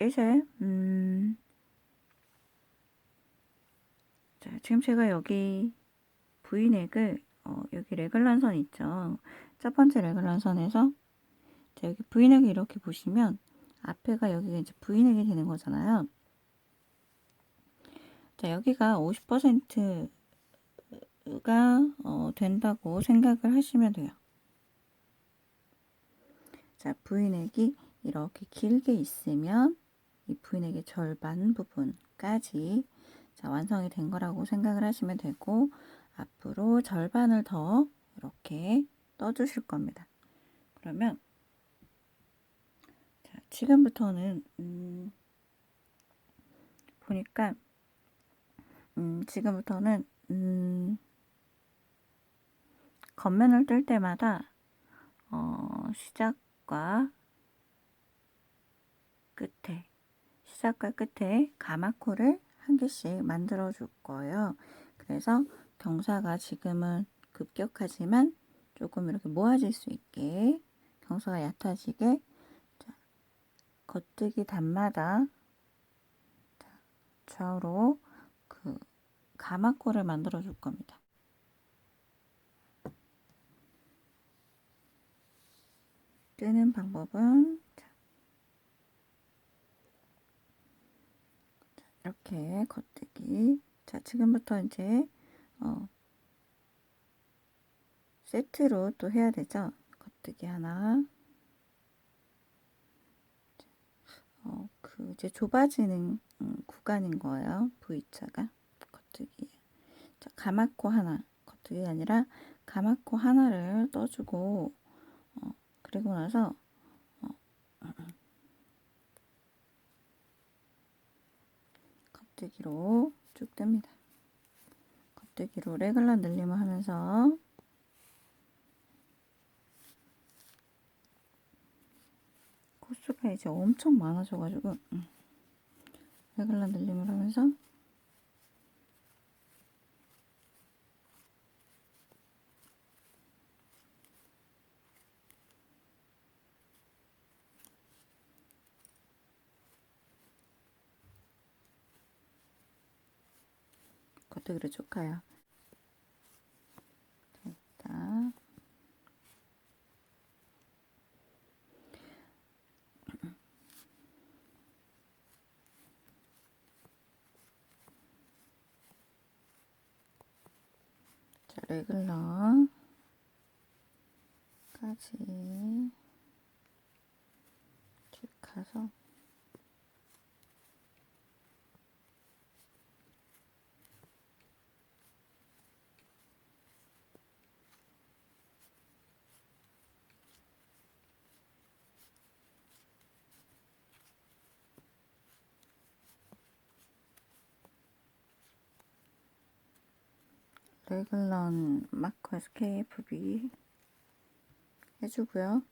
이제 음, 자, 지금 제가 여기 V넥을 어, 여기 레글란 선 있죠. 첫 번째 레글란 선에서 자, 여기 V넥을 이렇게 보시면 앞에가 여기가 이제 V넥이 되는 거잖아요. 자, 여기가 50%가 어, 된다고 생각을 하시면 돼요. 자, V넥이 이렇게 길게 있으면 이 V넥의 절반 부분까지 자, 완성이 된 거라고 생각을 하시면 되고 앞으로 절반을 더 이렇게 떠주실 겁니다. 그러면 자, 지금부터는 음, 보니까 음, 지금부터는 음, 겉면을 뜰 때마다 어, 시작과 끝에 시작과 끝에 가마코를 한 개씩 만들어 줄 거예요. 그래서 경사가 지금은 급격하지만 조금 이렇게 모아질 수 있게 경사가 얕아지게 자, 겉뜨기 단마다 자, 좌우로 그 가마코를 만들어 줄 겁니다. 뜨는 방법은 자, 이렇게 겉뜨기. 자, 지금부터 이제 어, 세트로 또 해야 되죠. 겉뜨기 하나. 어, 그 이제 좁아지는 음, 구간인 거예요. V자가 겉뜨기. 자, 가마코 하나. 겉뜨기가 아니라 가마코 하나를 떠주고 어, 그리고 나서 어, 겉뜨기로 쭉 뜹니다. 겉뜨기로 레글란 늘림을 하면서 코스가 이제 엄청 많아져가지고 음. 레글란 늘림을 하면서 겉뜨기로 쭉 가요. 됐다. 자, 레글런까지 쭉 가서 레글런 마커 SKFB 해주고요.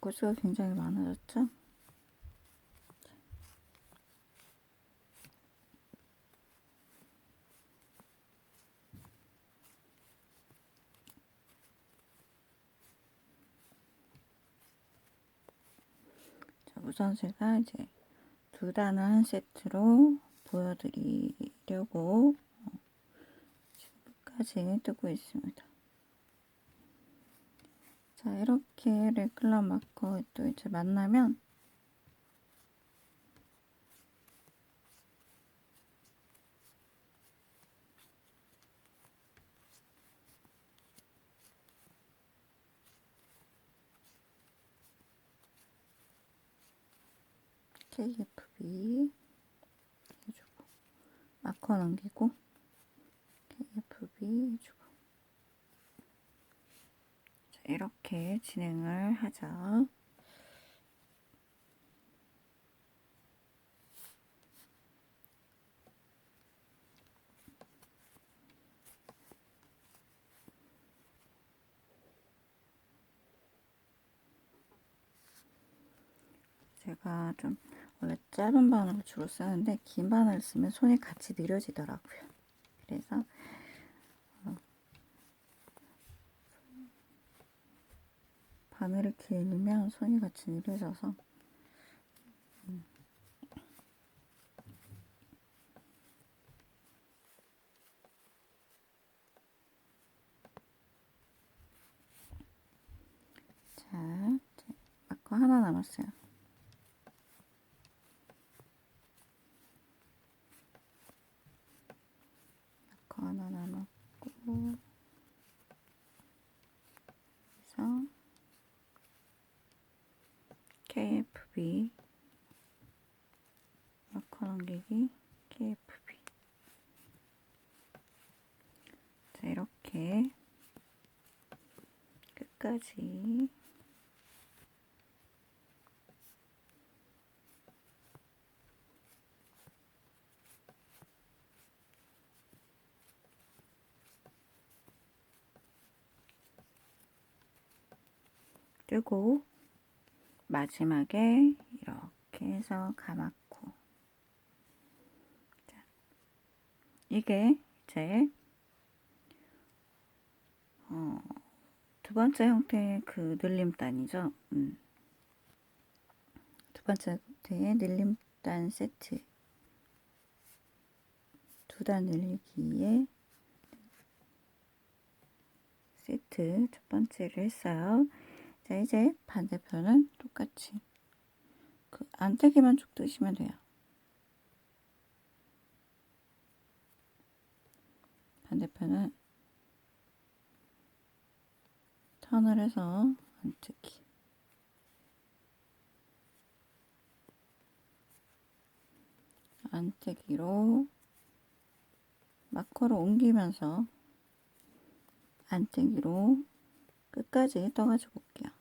코스가 굉장히 많아졌죠? 자, 우선 제가 이제 두 단을 한 세트로 보여드리려고 어, 지금까지 뜨고 있습니다. 자 이렇게 레클라 마커 또 이제 만나면 KFB 해주고 마커 남기고 KFB 해주고. 이렇게 진행을 하죠. 제가 좀 원래 짧은 바늘을 주로 쓰는데 긴 바늘을 쓰면 손이 같이 느려지더라고요. 그래서 어, 바늘을 길면 손이 같이 느려져서 음. 자, 마커 하나 남았어요. 마커 하나 남았고 그래서 KFB 마커 넘기기 KFB 자 이렇게 끝까지. 뜨고 마지막에 이렇게 해서 감았고 자, 이게 이제 어, 두 번째 형태의 그 늘림단이죠. 음. 두 번째 형태의 늘림단 세트 두 단 늘리기에 세트 첫 번째를 했어요. 자, 이제 반대편은 똑같이 그 안뜨기만 쭉 뜨시면 돼요. 반대편은 턴을 해서 안뜨기. 안뜨기로 마커로 옮기면서 안뜨기로 끝까지 떠가지고 올게요.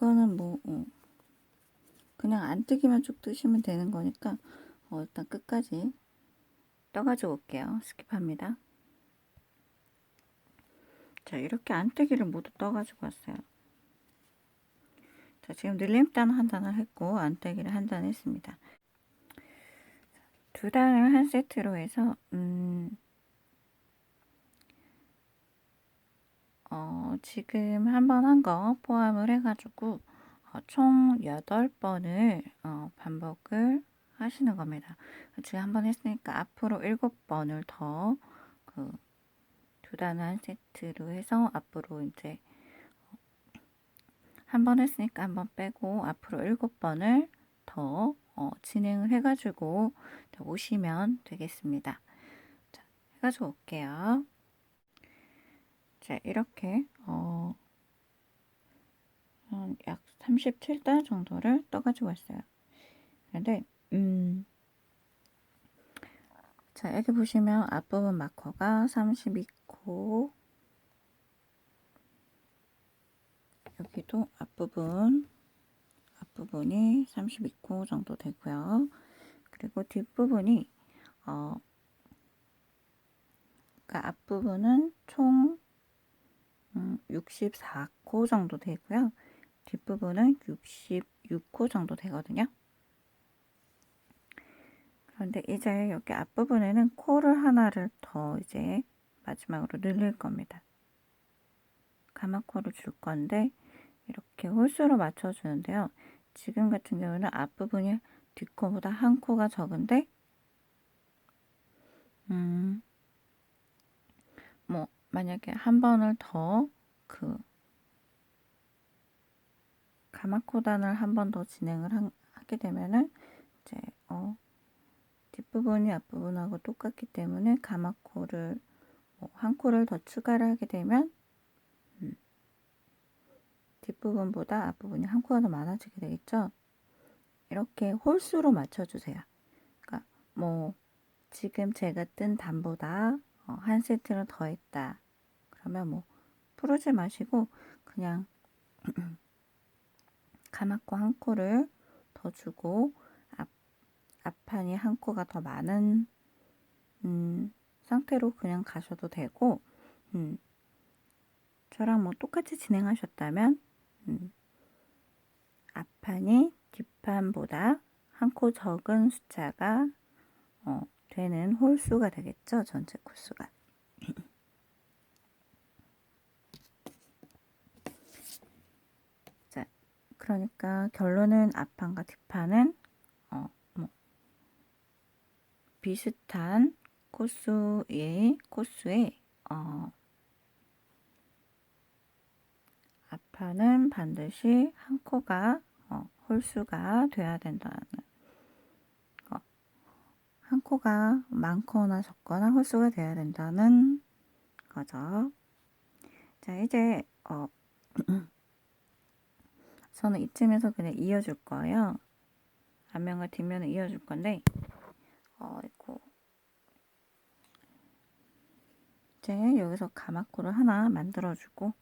이거는 뭐 어, 그냥 안 뜨기만 쭉 뜨시면 되는 거니까 어, 일단 끝까지 떠가지고 올게요. 스킵합니다. 자 이렇게 안 뜨기를 모두 떠가지고 왔어요. 자 지금 늘림단 한 단을 했고 안 뜨기를 한 단 했습니다. 두 단을 한 세트로 해서 음, 어, 지금 한번 한 거 포함을 해가지고 어, 총 8번을 어, 반복을 하시는 겁니다. 지금 한 번 했으니까 앞으로 7번을 더 그두한 세트로 해서 앞으로 이제 한 번 했으니까 한 번 빼고 앞으로 7번을 더 어, 진행을 해가지고 오시면 되겠습니다. 자, 해가지고 올게요. 자, 이렇게 어, 약 37단 정도를 떠가지고 왔어요. 그런데 음, 자, 여기 보시면 앞부분 마커가 32코 여기도 앞부분 앞부분이 32코 정도 되고요. 그리고 뒷부분이 어, 그러니까 앞부분은 총 음, 64코 정도 되고요. 뒷부분은 66코 정도 되거든요. 그런데 이제 여기 앞부분에는 코를 하나를 더 이제 마지막으로 늘릴 겁니다. 가마코를 줄 건데 이렇게 홀수로 맞춰주는데요. 지금 같은 경우는 앞부분이 뒷코보다 한 코가 적은데 음, 뭐 만약에 한 번을 더 그 가마코단을 한 번 더 진행을 한, 하게 되면은 이제 어 뒷부분이 앞부분하고 똑같기 때문에 가마코를 뭐 한 코를 더 추가를 하게 되면 음, 뒷부분보다 앞부분이 한 코가 더 많아지게 되겠죠. 이렇게 홀수로 맞춰주세요. 그러니까 뭐 지금 제가 뜬 단보다 어, 한 세트를 더했다. 그러면 뭐 풀지 마시고 그냥 가마코 한 코를 더 주고 앞 앞판이 한 코가 더 많은 음, 상태로 그냥 가셔도 되고 음, 저랑 뭐 똑같이 진행하셨다면 음, 앞판이 뒷판보다 한 코 적은 숫자가 어, 되는 홀수가 되겠죠? 전체 코수가 그러니까 결론은 앞판과 뒷판은 어, 뭐 비슷한 코수의 코수의 어, 앞판은 반드시 한 코가 어, 홀수가 돼야 된다는 거. 한 코가 많거나 적거나 홀수가 돼야 된다는 거죠. 자 이제 어, 저는 이쯤에서 그냥 이어줄 거예요. 앞면과 뒷면을 이어줄 건데 어이고 이제 여기서 가마코를 하나 만들어주고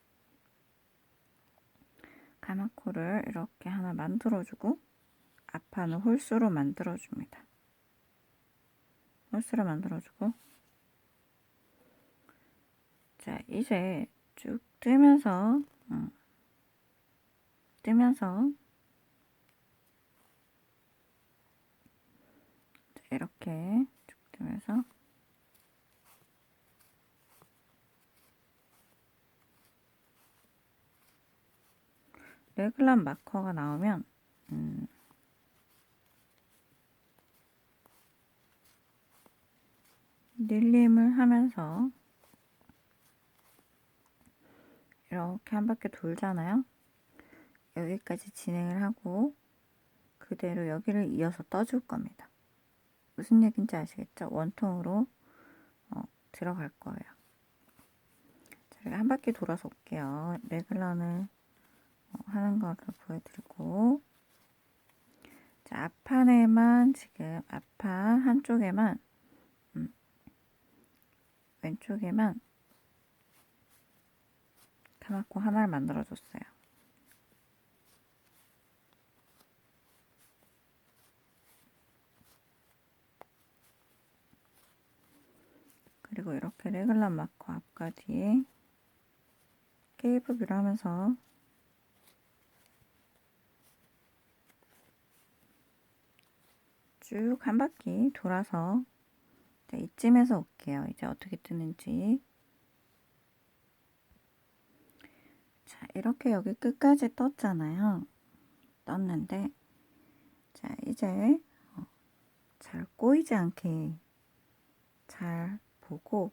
가마코를 이렇게 하나 만들어주고 앞판을 홀수로 만들어줍니다. 홀수로 만들어주고 자 이제 쭉 뜨면서 음, 뜨면서 이렇게 쭉 뜨면서 레글란 마커가 나오면 음, 닐림을 하면서 이렇게 한 바퀴 돌잖아요. 여기까지 진행을 하고 그대로 여기를 이어서 떠줄 겁니다. 무슨 얘기인지 아시겠죠? 원통으로 어, 들어갈 거예요. 제가 한 바퀴 돌아서 올게요. 레글런을 어, 하는 거를 보여드리고 자, 앞판에만 지금 앞판 한쪽에만 음, 왼쪽에만 가마코 하나를 만들어 줬어요. 그리고 이렇게 레글란 마커 앞과 뒤에 케이프 뷰를 하면서 쭉 한 바퀴 돌아서 자, 이쯤에서 올게요. 이제 어떻게 뜨는지. 자, 이렇게 여기 끝까지 떴잖아요. 떴는데, 자, 이제 어, 잘 꼬이지 않게 잘 보고